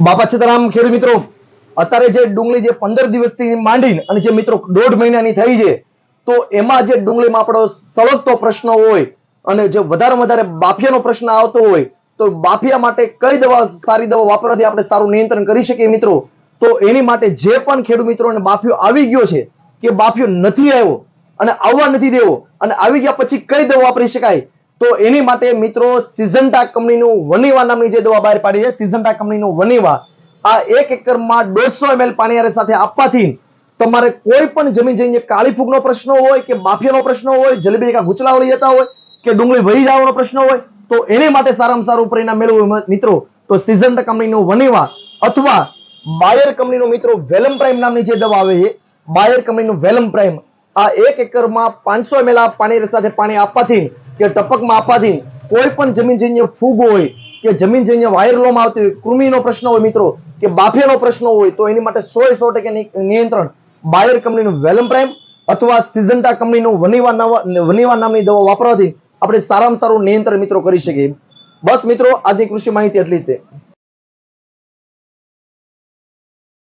બાપા સીતારામ ખેડૂત મિત્રો, અત્યારે જે ડુંગળી જે પંદર દિવસથી માંડીને અને જે મિત્રો દોઢ મહિનાની થઈ છે, તો એમાં જે ડુંગળીમાં આપણો સળગતો પ્રશ્ન હોય અને જે વધારે વધારે બાફિયાનો પ્રશ્ન આવતો હોય, તો બાફિયા માટે કઈ દવા, સારી દવા વાપરવાથી આપણે સારું નિયંત્રણ કરી શકીએ મિત્રો? તો એની માટે જે પણ ખેડૂત મિત્રોને બાફિયો આવી ગયો છે, કે બાફિયો નથી આવ્યો અને આવવા નથી દેવો, અને આવી ગયા પછી કઈ દવા વાપરી શકાય? તો એની માટે મિત્રો સિઝન્ટા કંપનીનું વનીવા નામની જે દવા બહાર પાડી છે સિઝન્ટા કંપનીનું વનીવા આ એક એકરમાં દોઢસો એમએલ પાણી સાથે આપવાથી તમારે કોઈ પણ જમીન જઈને કાળી ફૂગનો પ્રશ્ન હોય કે માફિયાનો પ્રશ્ન હોય, જલેબી ગુચલા વળી જતા હોય કે ડુંગળી વહી જવાનો પ્રશ્ન હોય, તો એને માટે સારામાં સારું પરિણામ મેળવવું મિત્રો. તો સિઝન્ટા કંપનીનું વનીવા અથવા બાયર કંપનીનું મિત્રો વેલમ પ્રાઇમ નામની જે દવા આવે છે બાયર કંપનીનું વેલમ પ્રાઇમ આ એક એકરમાં પાંચસો એમએલ પાણી સાથે પાણી આપવાથી કે ટપકમાં આપવાથી કોઈ પણ જમીન જન્ય ફૂગ હોય કે જમીન જન્ય વાયરલોમાં આવતી હોય, કૃમિનો પ્રશ્ન હોય મિત્રો, કે બાફિયાનો પ્રશ્ન હોય, તો એની માટે સો સો ટકા નિયંત્રણ બાયર કંપનીનું વેલમ પ્રાઇમ અથવા સિઝન્ટા કંપનીનું વનીવા નવા- વનીવા નામની દવા વાપરવાથી આપણે સારામાં સારું નિયંત્રણ મિત્રો કરી શકીએ. બસ મિત્રો, આજની કૃષિ માહિતી એટલી જ